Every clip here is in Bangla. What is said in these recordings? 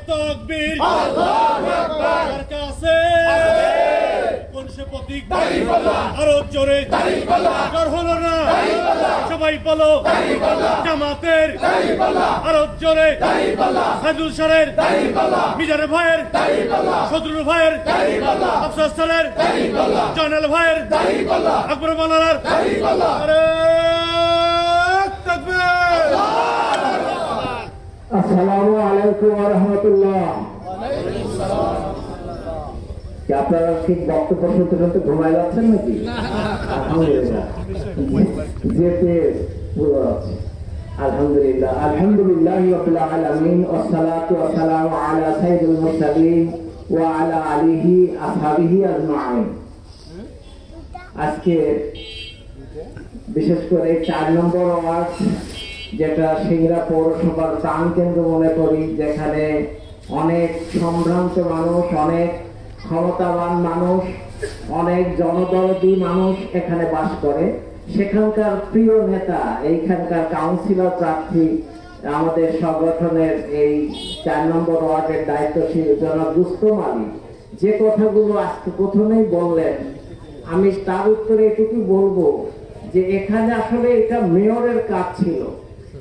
তকবীর কার কাছে কোন সে প্রতীক আরও জোরে কার হলো না সবাই বলো জামাতের আরও জোরে সাইদুল সারের মিজানের ভাইয়ের সদরুল ভাইয়ের আফসার সালের জয়নাল ভাইয়ের আকবর মালার আরে তকবীর আসসালামু আলাইকুম ওয়া রাহমাতুল্লাহ। আপনারা ঠিক বক্তব্য শুনতে শুনতে ঘুমায় যাচ্ছেন নাকি? যেতে পুরো আছে। আলহামদুলিল্লাহ। আলহামদুলিল্লাহ রাব্বিল আলামিন। ওয়াসসালাতু ওয়াসসালামু আলা সাইয়্যিদিল মুরসালিন ওয়া আলা আলিহি আসহাবিহি আজমাইন। আজকে বিশেষ করে চার নম্বর ওয়ার্ড যেটা সিংড়া পৌরসভার প্রাণ কেন্দ্র মনে করি, যেখানে অনেক সম্ভ্রান্ত মানুষ, অনেক ক্ষমতাবান মানুষ, অনেক জনদরদি মানুষ এখানে বাস করে। সেখানকার প্রিয় নেতা, এইখানকার কাউন্সিলর প্রার্থী, আমাদের সংগঠনের এই চার নম্বর ওয়ার্ডের দায়িত্বশীল জনাব রুস্তম আলী। যে কথাগুলো আজকে প্রথমেই বললেন, আমি তার উত্তরে এটুকু বলব যে, এখানে আসলে এটা মেয়রের কাজ ছিল।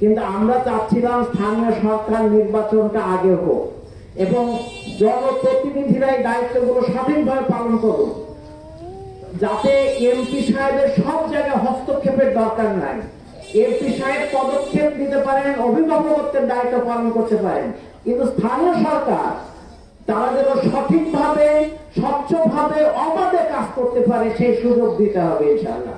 কিন্তু আমরা চাচ্ছিলাম স্থানীয় সরকার নির্বাচনটা আগে হোক। এবং জনপ্রতিনিধিরা এই দায়িত্বগুলো সঠিকভাবে পালন করুন। যাতে এমপি সাহেবের সব জায়গায় হস্তক্ষেপের দরকার নাই। এমপি সাহেব পদক্ষেপ নিতে পারেন, অভিভাবকত্বের দায়িত্ব পালন করতে পারেন। কিন্তু স্থানীয় সরকার, তারা যেন সঠিকভাবে, স্বচ্ছভাবে অবাধে কাজ করতে পারে, সেই সুযোগ দিতে হবে ইনশাআল্লাহ।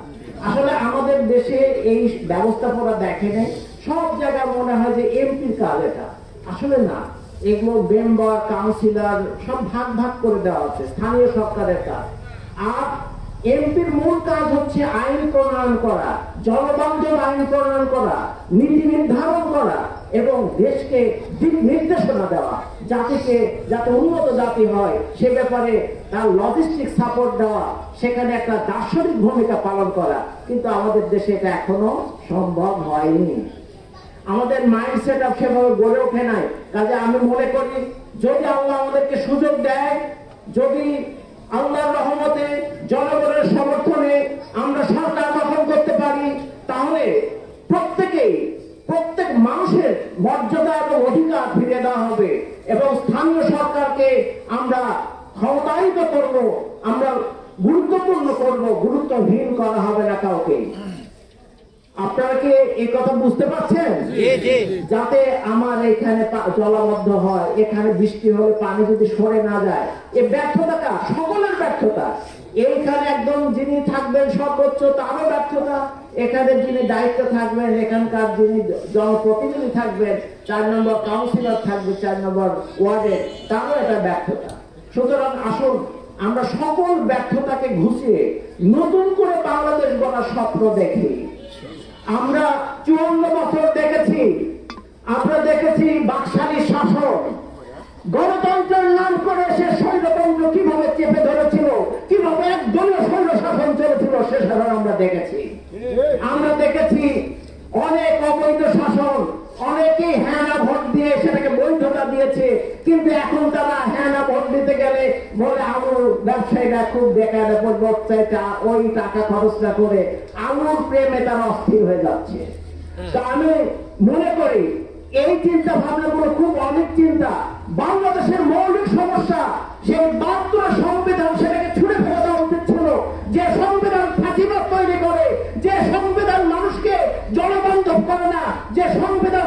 আসলে আমাদের দেশে এই ব্যবস্থাপনা দেখে নেই। সব জায়গায় মনে হয় যে এমপির কাজ এটা। আসলে না। এগুলো মেম্বার কাউন্সিলর সব ভাগ ভাগ করে দেওয়া হচ্ছে। স্থানীয় সরকারের কাজ আর এমপির মূল কাজ হচ্ছে আইন প্রণয়ন করা, জনবান্ধব আইন প্রণয়ন করা, নীতি নির্ধারণ করা এবং দেশকে দিক নির্দেশনা দেওয়া। জাতিকে, যাতে উন্নত জাতি হয়, সে ব্যাপারে তার লজিস্টিক সাপোর্ট দেওয়া, সেখানে একটা দার্শনিক ভূমিকা পালন করা। কিন্তু আমাদের দেশে এটা এখনও সম্ভব হয়নি। আমাদের মাইন্ড সেট আপ সেভাবে গড়ে ওঠে নাই। কাজে আমি মনে করি, যদি আল্লাহ আমাদেরকে সুযোগ দেয়, যদি আল্লাহর রহমতে জনগণের সমর্থনে আমরা সরকার গঠন করতে পারি, তাহলে প্রত্যেকেই, প্রত্যেক মানুষের মর্যাদা এবং অধিকার ফিরে দেওয়া হবে এবং স্থানীয় সরকারকে আমরা ক্ষমতায়িত করব, আমরা গুরুত্বপূর্ণ করব, গুরুত্বহীন করা হবে না কাউকে। আপনারা কি এই কথা বুঝতে পারছেন? যাতে আমার এখানে জলাবদ্ধ হয় এখানে বৃষ্টি হলে পানি যদি সরে না যায়। এই ব্যর্থতাটা সকলের ব্যর্থতা। এইখানে একদম যিনি থাকবেন সর্বোচ্চ তারও ব্যর্থতা। এখানে যিনি দায়িত্ব থাকবেন এখানকার যিনি জনপ্রতিনিধি থাকবেন চার নম্বর কাউন্সিলর থাকবে চার নম্বর ওয়ার্ডে তারও এটা ব্যর্থতা। সুতরাং আসুন আমরা সকল ব্যর্থতাকে ঘুষিয়ে নতুন করে বাংলাদেশ গড়ার স্বপ্ন দেখি। আমরা চুয়ান্ন বছর দেখেছি। আমরা দেখেছি বাকশালী শাসক। গণতন্ত্রের নাম করে সে সৈন্যতন্ত্র কীভাবে চেপে ধরেছিল, কীভাবে একদলীয় সৈন্য শাসন চলেছিল, সে শাসন আমরা দেখেছি। আমরা দেখেছি অনেক অবৈধ শাসন, অনেকেই হ্যাঁ ভোট সেটাকে বৈধতা দিয়েছে। কিন্তু এখন তারা হ্যাঁ ভোট দিতে গেলে বলে আলুর ব্যবসায়ীরা খুব বেকার পরিবর্তে ওই টাকা খরচ না করে আলুর প্রেমে তারা অস্থির হয়ে যাচ্ছে। তা আমি মনে করি এই চিন্তা ভাবনা গুলো খুব অনেক চিন্তা। বাংলাদেশের মৌলিক সমস্যা সেই মাত্র সংবিধান সেটাকে ছুড়ে ফেলে দেওয়া উচিত ছিল। যে সংবিধান ফাঁসিবাদ তৈরি করে যে সংবিধান মানুষকে জনবান্ধব করে না যে সংবিধান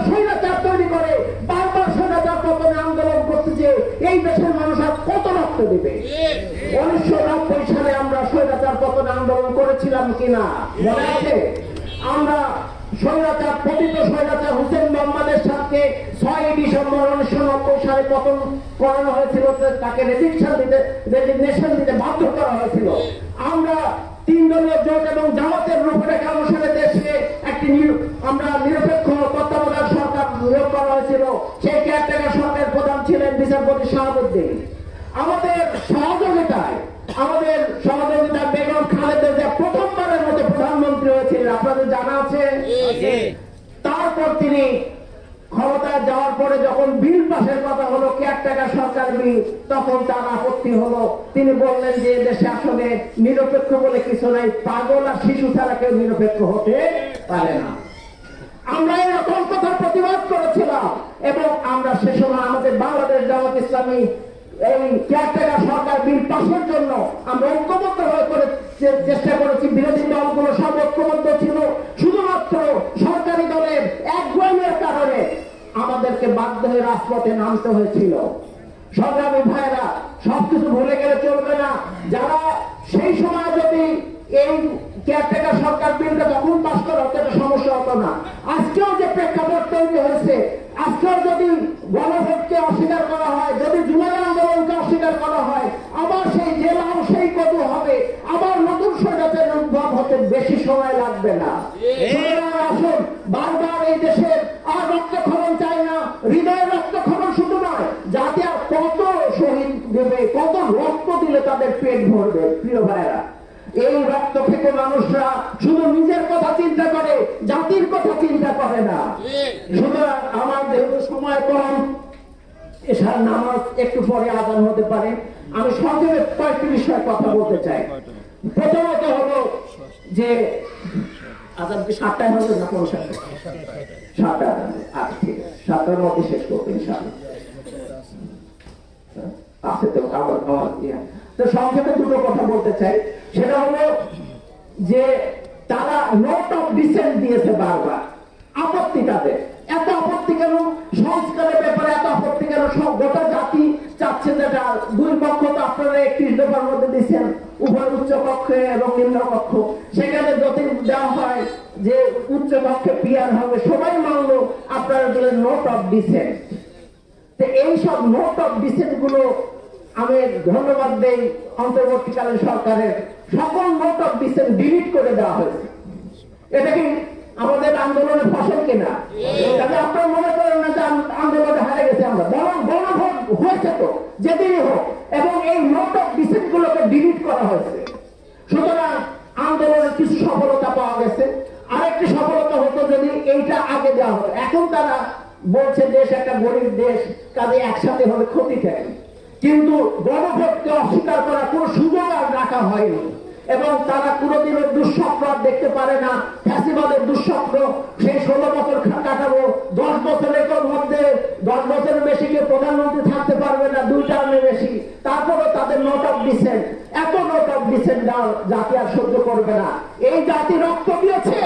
আন্দোলন করেছিলাম কিনা? আছে? আমরা স্বৈরাচার, পতিত স্বৈরাচার হুসেন মোহাম্মদের সাথে ছয় ডিসেম্বর উনিশশো নব্বই সালে পতন করানো হয়েছিল তাকে রেজিগনেশন দিতে রেজিগনেশন দিতে বাধ্য করা হয়েছিল। আমরা তিন দলীয় জোট এবং জামাতের রূপরেখা অনুসারে দেশে একটি আমরা নিরপেক্ষ তত্ত্বাবধায়ক সরকার নিয়োগ করা হয়েছিল। সেই কেয়ারটেকার সরকারের প্রধান ছিলেন বিচারপতি শাহাবুদ্দিন। আমাদের সহযোগিতায়, আমাদের সহযোগিতা আপনাদের জানা আছে? তারপর তিনি ক্ষমতায় যাওয়ার পরে যখন বিল পাশের কথা হলো কেয়ারটেকার সরকার বিল তখন তার আপত্তি হলো। তিনি বললেন যে দেশে আসলে নিরপেক্ষ বলে কিছু নাই। পাগল আর শিশু ছাড়া কেউ নিরপেক্ষ হতে পারে না। আমরা এরকম কথা প্রতিবাদ করেছিলাম এবং আমরা সে সময় আমাদের বাংলাদেশ জামাত ইসলামী এই কেয়ারটেকার সরকার বিল পাশের জন্য আমরা ঐক্যবদ্ধ হয়ে করে চেষ্টা করেছি, বিরোধী দলগুলো সব ঐক্যবদ্ধ ছিল। শুধুমাত্র সরকারি দলের এক গোয়েমের কারণে আমাদেরকে বাধ্য হয়ে রাজপথে নামতে হয়েছিল। সংগ্রামী ভাইরা সবকিছু ভুলে গেলে চলবে না। যারা সেই সময় যদি এই কেয়ারটেকার সরকার বিলটা তখন পাশ করা হতো এটা সমস্যা হতো না। আজকেও যে প্রেক্ষাপট তৈরি হয়েছে, আজকেও যদি গণভোটকে অস্বীকার করা হয়, যদি জুলাই আন্দোলনকে অস্বীকার করা স্বৈরাচারের উদ্ভব হতে বেশি সময় লাগবে না। আসুন বারবার এই দেশের আর রক্তক্ষরণ চাই না হৃদয়ের রক্তক্ষরণ শুধু নয় যাতে আর কত শহীদ দেবে কত রক্ত দিলে তাদের পেট ভরবে প্রিয় ভাইরা এই রক্ত থেকে মানুষরা শুধু নিজের কথা চিন্তা করে জাতির কথা চিন্তা করে না। সুতরাং আমার যেহেতু সময় কম এসার নামাজ একটু পরে আদান হতে পারে। আমি সংক্ষেপে কয়েকটি বিষয়ে কথা বলতে চাই। প্রথমত হলো যে আদান সাতটায় হবে না কোন সাতটা মধ্যে শেষ করব আমার ইয়ে। সংক্ষেপে দুটো কথা বলতে চাই। সেটা হলো যে তারা নোট অফ ডিসেন্ট দিয়েছে বারবার। আপত্তি তাদের। এত আপত্তি কেন? সংস্কারের ব্যাপারে এত আপত্তি কেন? সব গোটা জাতি চাচ্ছে যেটা দুই পক্ষ তো আপনারা একত্রিশ দফার মধ্যে দিচ্ছেন উভয় উচ্চ কক্ষে এবং নিম্ন কক্ষ সেখানে যদি দেওয়া হয় যে উচ্চ কক্ষে পিয়ার হবে সবাই মানলো আপনারা দিলেন নোট অফ ডিসেন্ট তো এই সব নোট অফ ডিসেন্টগুলো আমি ধন্যবাদ দেই অন্তর্বর্তীকালীন সরকারের। সকল নোট অফ ডিসেন্ট ডিলিট করে দেওয়া হয়েছে। এটা কি আমাদের আন্দোলনের ফসল কিনা? তাহলে আপনারা মনে করেন না যে আন্দোলনে হারে গেছে আমরা বরং গণভোট হয়েছে তো যেদিনই হোক এবং এই নোট অফ ডিসেন্ট গুলোকে ডিলিট করা হয়েছে। সুতরাং আন্দোলনের কিছু সফলতা পাওয়া গেছে। আরেকটি সফলতা হতো যদি এইটা আগে দেওয়া হতো। এখন তারা বলছে, দেশ একটা গরিব দেশ, কাজে একসাথে হলে ক্ষতি থাকে কিন্তু গণভোটকে অস্বীকার করার কোনো সুযোগ আর রাখা হয়নি। এবং তারা কোনোদিনও দুঃস্বপ্ন আর দেখতে পারে না। ফ্যাসিবাদের দুঃস্বপ্ন সেই ষোলো বছর কাটাবো দশ বছরের মধ্যে দশ বছরের বেশি কেউ প্রধানমন্ত্রী থাকতে পারবে না, দুই টার্মে বেশি। তারপরে তাদের নোট অফ ডিসেন্ট এত অফ জাতি আর সহ্য করবে না। এই জাতি রক্ত দিয়েছে,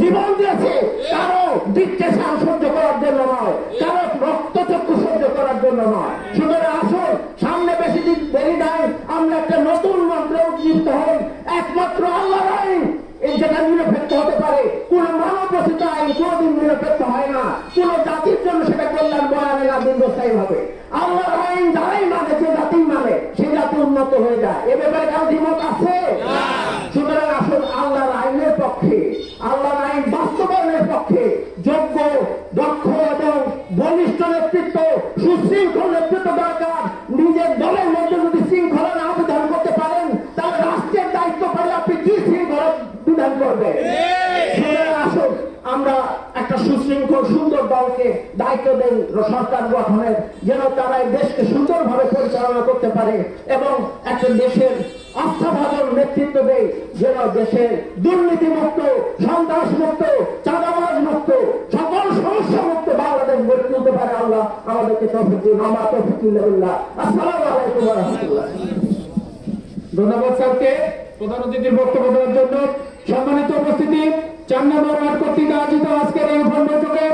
জীবন দিয়েছে, কারও ডিকটেশন সহ্য করার জন্য নয়, কারও রক্তচক্ষু সহ্য করার জন্য নয়। সুতরাং আসুন, সামনে বেশি দিন দেরি নাই, আমরা একটা নতুন মন্ত্রে উজ্জীবিত হই। একমাত্র আল্লাহর আইন এই যেটা নিরপেক্ষ হতে পারে। কোন মানব রচিত আইন কোনদিন নিরপেক্ষ হয় না। কোন জাতির জন্য সেটা কল্যাণ বয়ানে না দীর্ঘস্থায়ী হবে। আল্লাহর আইন যারাই মানে যে জাতি মানে সেই জাতি উন্নত হয়ে যায়। এ ব্যাপারে কারও দ্বিমত আছে? সুতরাং আসুন আল্লাহর আইনের পক্ষে আল্লাহর আইন বাস্তবায়নের পক্ষে যোগ্য দক্ষ এবং বলিষ্ঠ নেতৃত্ব সুশৃঙ্খল নেতৃত্ব দরকার। নিজের দলের মধ্যে যদি শৃঙ্খলা না বিধান করতে পারেন তাহলে রাষ্ট্রের দায়িত্ব পারে আপনি কি শৃঙ্খলা বিধান করবেন? আসুন আমরা একটা সুশৃঙ্খল সুন্দর দলকে দায়িত্ব দেন সরকার গঠনের, যেন তারা এই দেশকে সুন্দরভাবে পরিচালনা করতে পারে এবং একটা দেশের আস্থাভাজন নেতৃত্ব দেয়, যেন দেশের দুর্নীতি মুক্ত সন্ত্রাস মুক্ত চাঁদাবাজ মুক্ত সকল সমস্যা মুক্ত বাংলাদেশ গড়ে তুলতে পারে আল্লাহ। আমাদেরকে তফিক দিন। আমার তফিকুল্লাহ আসসালামু আলাইকুম রাহমাতুল্লাহ। ধন্যবাদ স্যারকে প্রধান অতিথির বক্তব্য দেওয়ার জন্য। সম্মানিত উপস্থিতি, চার নম্বর ওয়ার্ড কর্তৃক আয়োজিত আজকের এই বৈঠকে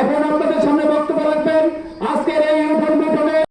এখন আপনাদের সামনে বক্তব্য রাখবেন। আজকের এই ইউনিফর্ম